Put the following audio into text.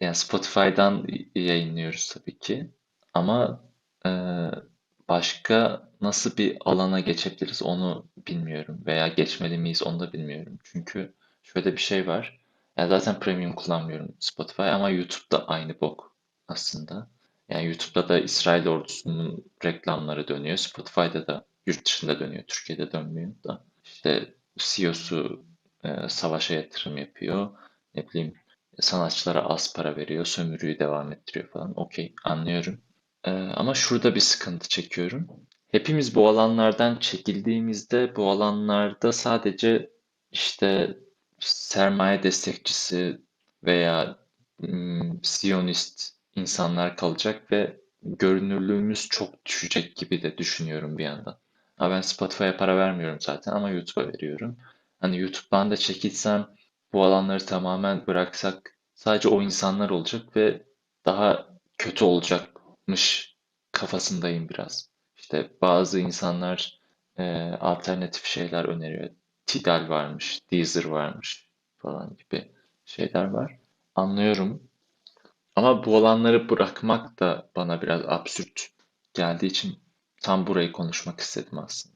Yani Spotify'dan yayınlıyoruz tabii ki. Ama e, başka nasıl bir alana geçebiliriz onu bilmiyorum. Veya geçmeli miyiz onu da bilmiyorum. Çünkü şöyle bir şey var. Ya zaten premium kullanmıyorum Spotify ama YouTube'da aynı bok aslında. Yani YouTube'da da İsrail ordusunun reklamları dönüyor. Spotify'da da yurt dışında dönüyor. Türkiye'de dönmüyor da. İşte CEO'su e, savaşa yatırım yapıyor. Ne bileyim sanatçılara az para veriyor, sömürüyü devam ettiriyor falan. Okey, anlıyorum. Ee, ama şurada bir sıkıntı çekiyorum. Hepimiz bu alanlardan çekildiğimizde bu alanlarda sadece işte sermaye destekçisi veya ım, Siyonist insanlar kalacak ve görünürlüğümüz çok düşecek gibi de düşünüyorum bir yandan. Ha ben Spotify'a para vermiyorum zaten ama YouTube'a veriyorum. Hani YouTube'dan da çekilsem bu alanları tamamen bıraksak sadece o insanlar olacak ve daha kötü olacakmış kafasındayım biraz. İşte bazı insanlar e, alternatif şeyler öneriyor. Tidal varmış, Deezer varmış falan gibi şeyler var. Anlıyorum. Ama bu alanları bırakmak da bana biraz absürt geldiği için tam burayı konuşmak istedim aslında.